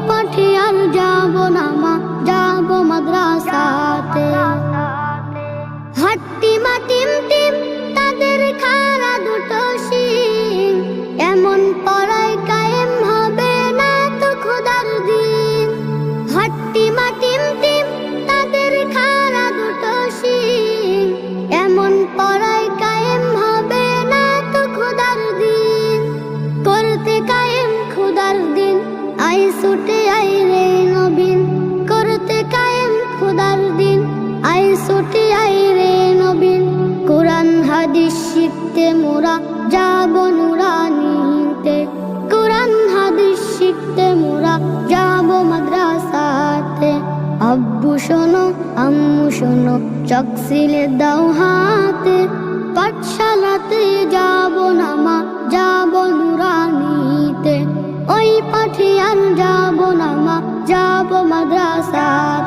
ওই পাঠে আর যাব না মা যাব মাদ্রাসাতে ছুটে আই রে নবীন, করতে কায়েম খুদার দিন। আই ছুটে আই রে নবীন, কোরআন, হাদিস শিখতে মোরা যাব নুরানিতে। কোরআন, হাদিস শিখতে মোরা যাব মাদ্রাসাতে। আব্বু শোনো, আম্মু শোনো, চকসিলে দাও হাতে। না মা যাব মাদ্রাসাতে